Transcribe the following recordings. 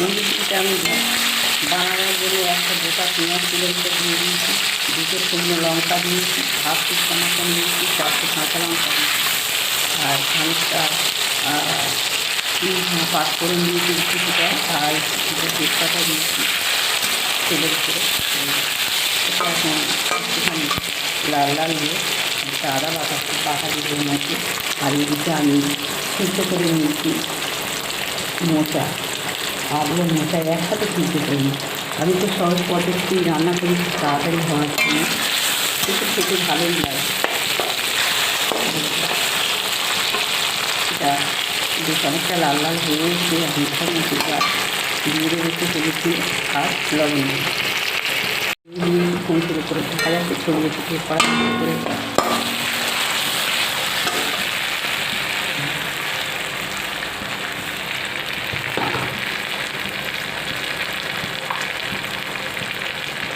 এই আমি বানানোর জন্য একটা গোটা পেঁয়াজ তুলে দিয়ে দিয়েছি, দুটো শুকনো লঙ্কা দিয়েছি, হাফ পিস টমাটো দিয়েছি চারটে কাঁচা লঙ্কা আর খানিকটা পাঁচফোড়ন দিয়েছি কিছুটা আর দুটো তেজপাতা দিয়েছি, তেলের উপরে। এটা এখন একটুখানি লাল লাল দিয়ে, একটা আদা বাটা বাটা দিয়ে আর এদিকে আমি সিদ্ধ করে নিয়েছি মোচা। আলু মোচা একসাথে সিদ্ধ করি আমি তো সহজ পদ্ধতি রান্না করি খুব তাড়াতাড়ি হওয়ার জন্য কিন্তু খেতে ভালোই লাগে এটা বেশ অনেকটা লাল লাল হয়ে এসে আমি এখানে সেটা দিয়ে রেখে ফেলেছি আর লবণ দিয়ে কমসের উপরে দেখা যাচ্ছে ছড়িয়ে ছিটিয়ে কড়া করে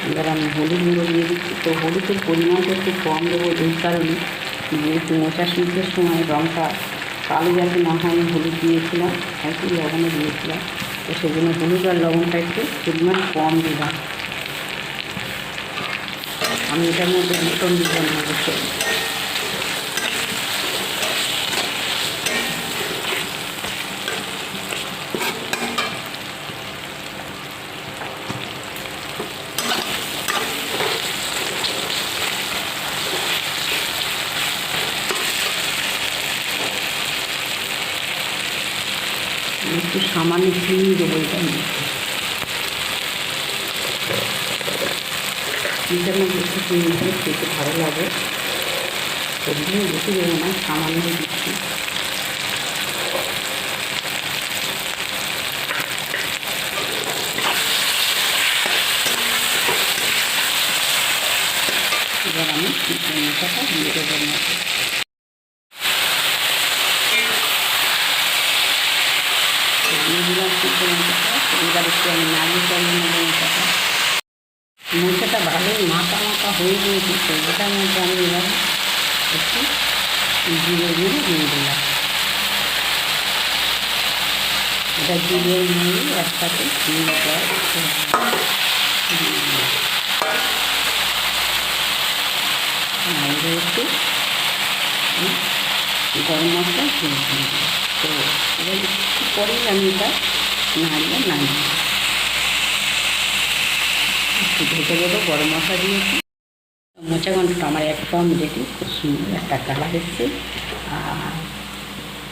এবার আমি হলুদ গুঁড়ো দিয়ে দিচ্ছি। তো হলুদের পরিমাণটা একটু কম দেবো এই কারণে। যেহেতু মোচা শীতের সময় রঙটা কালো যাতে না হয় হলুদ দিয়েছিলাম একটু লবণও দিয়েছিলাম। তো সেই জন্য হলুদ আর লবণটা একটু পরিমাণ কম দিলাম। আমি এটার মধ্যে মটন দিলাম অবশ্যই একটু সামান্য চিনি দেবো মধ্যে। চিনিটার মধ্যে একটু চিনি দিয়ে খেতে ভালো লাগে। সবজিও বেশি দেবো না, সামান্য দিচ্ছি। এবার আমি মশলাটা দিয়ে দেবো মতো দিয়ে দিলাম শুকনো লঙ্কাটা এবার একটু আমি নাড়িয়ে ভালোই মাখা মাখা হয়ে গিয়েছে তো মধ্যে আমি এবার একটু জিরে গুঁড়ো দিয়ে দিলাম এটা জিরে নিয়ে একসাথে দিয়ে একটু গরম মশলা তো এবার পরেই আমি এটা নাড়িয়ে নাড়িয়ে একটু ঢেকে দেবো, গরম মশলা দিয়েছি। মোচা ঘন্টটা আমার একদম রেডি খুব সুন্দর একটা কালার এসছে। আর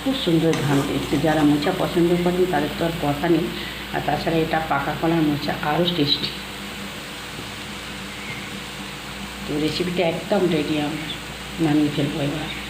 খুব সুন্দর ঘাম এসছে। যারা মোচা পছন্দ করেন, তাদের তো আর কথা নেই। আর তাছাড়া এটা পাকা কলার মোচা, আরও টেস্টি তো রেসিপিটা একদম রেডি আমার নামিয়ে ফেলব এবার।